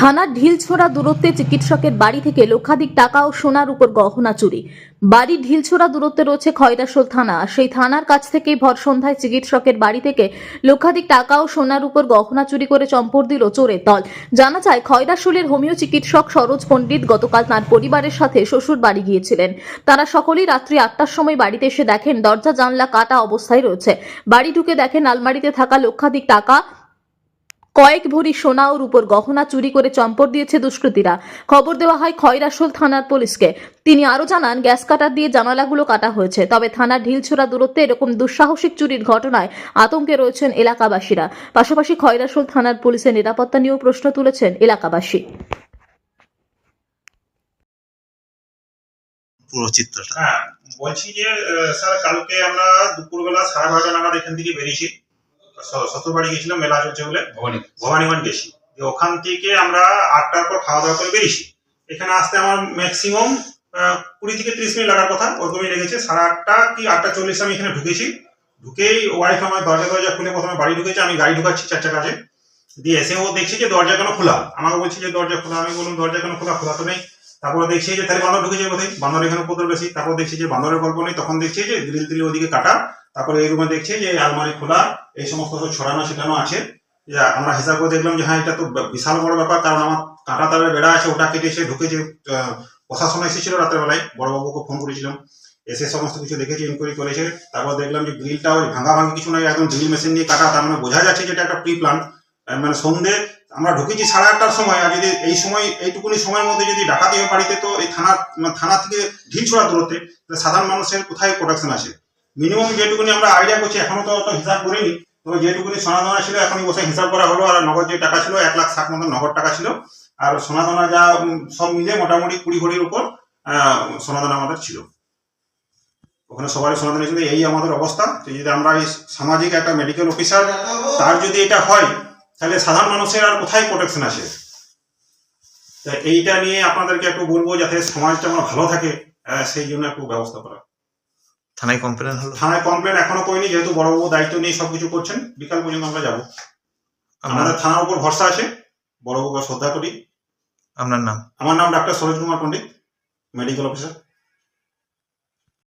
থানার ঢিলছোড়া দূরত্বে চিকিৎসকের বাড়ি থেকে লক্ষাধিক টাকা ও সোনার উপর গহনা চুরি। বাড়ি ঢিলছোড়া দূরত্বে রয়েছে খয়রাসোল থানা। সেই থানার কাছ থেকেই ভর সন্ধ্যায় চিকিৎসকের বাড়ি থেকে লক্ষাধিক টাকা ও সোনার উপর গহনা চুরি করে চম্পট দিল চোরের দল। জানা যায়, খয়রাসোলের হোমিও চিকিৎসক সরোজ পণ্ডিত গতকাল তার পরিবারের সাথে শ্বশুর বাড়ি গিয়েছিলেন। তারা সকলেই রাত্রি আটটার সময় বাড়িতে এসে দেখেন, দরজা জানলা কাটা অবস্থায় রয়েছে। বাড়ি ঢুকে দেখেন, আলমারিতে থাকা লক্ষাধিক টাকা কয়েক ভরি সোনা ও রূপোর গহনা চুরি করে চম্পট দিয়েছে দুষ্কৃতীরা। খবর দেওয়া হয় খয়রাসোল থানার পুলিশকে। তিনি আরও জানান গ্যাস কাটার দিয়ে জানালাগুলো কাটা হয়েছে তবে থানার ঢিলছোড়া দূরত্বে এরকম দুঃসাহসিক চুরির ঘটনায় আতঙ্কে রয়েছেন এলাকাবাসীরা। পাশাপাশি খয়রাসোল থানার পুলিশের নিরাপত্তা নিয়েও প্রশ্ন তুলেছেন এলাকাবাসী। পুরো চিত্রটা। হ্যাঁ বলছি যে স্যার কালকে আমরা দুপুরবেলা সাড়ে বারোটা নাগাদ এখান থেকে বেরিয়েছি। শ্বশুরবাড়ি গেছিলাম মেলা চলছে বলে ভবানী ভবানীগঞ্জ গেছি। ওখান থেকে আমরা আটটার পর খাওয়া দাওয়া করে বেরিয়েছি। এখানে আসতে আমার ম্যাক্সিমাম কুড়ি থেকে ত্রিশ মিনিট লাগার কথা ওরকমই লেগেছে। সাড়ে আটটা কি আটটা চল্লিশ আমি এখানে ঢুকেছি। ঢুকেই ওয়াইফ আমার দরজা দরজা খুলে প্রথমে বাড়ি ঢুকেছে আমি গাড়ি ঢুকাচ্ছি চার চাকা আছে দিয়ে এসে ও দেখছি যে দরজা কেন খোলা। আমাকে বলছি যে দরজা খোলা। আমি বললাম দরজা কেন খোলা খোলা তো নেই। তারপরে দেখছি যে তাহলে বান্দর ঢুকেছে বোধহয় বান্দর এখানে উপদ্র বেশি। তারপর দেখছি যে বান্দরের গল্প নেই। তখন দেখছি যে গ্রিল টিল ওদিকে কাটা। তারপরে এই রুমে দেখছি যে আলমারি খোলা এই সমস্ত ছড়ানো ছিটানো আছে। আমরা হিসাব করে দেখলাম যে হ্যাঁ এটা তো বিশাল বড় ব্যাপার কারণ আমার কাঁটা তারের বেড়া আছে ওটা কেটে এসে ঢুকেছে আহ, প্রশাসন এসেছিল রাতের বেলায় বড়বাবুকে ফোন করেছিলাম। এসে সমস্ত কিছু দেখেছি ইনকোয়ারি করেছে। তারপর দেখলাম যে গ্রিলটা ওই ভাঙা ভাঙি কিছু নয় একদম ড্রিল মেশিন নিয়ে কাটা তার মানে বোঝা যাচ্ছে যে এটা একটা প্রি প্ল্যান মানে সন্ধে আমরা ঢুকেছি সাড়ে আটটার সময় আর যদি এই সময় এইটুকুনি সময়ের মধ্যে যদি ডাকাতি হয় বাড়িতে তো এই থানা মানে থানা থেকে ঢিল ছোড়া দূরত্বে সাধারণ মানুষের কোথায় প্রোটেকশন আছে? মিনিমাম যেটুকুনি আমরা আইডিয়া করছি এখনও তো অত হিসাব করিনি। তবে যেটুকুনি সোনা দানা ছিল এখনই বসে হিসাব করা হলো। আর নগদ যে টাকা ছিল এক লাখ ষাট মতন নগদ টাকা ছিল। আর সোনা দানা যা সব মিলে মোটামুটি কুড়ি ভরির উপর আহ, সোনা আমাদের ছিল। ওখানে সবারই সোনা দানা ছিল এই আমাদের অবস্থা। যদি আমরা এই সামাজিক একটা মেডিকেল অফিসার তার যদি এটা হয় তাহলে সাধারণ মানুষের আর কোথায় প্রোটেকশন আছে? এইটা নিয়ে আপনাদেরকে একটু বলব যাতে সমাজটা আমার ভালো থাকে সেই জন্য একটু ব্যবস্থা করা। থানায় কমপ্লেন হলো? থানায় কমপ্লেন এখনও করিনি যেহেতু বড় বড়বাবু দায়িত্ব নিয়ে সবকিছু করছেন বিকাল পর্যন্ত আমরা যাব। আমাদের থানার উপর ভরসা আছে বড় বড়বাবুকে শ্রদ্ধা করি আপনার নাম? আমার নাম doctor Saroj Kumar Pandit medical officer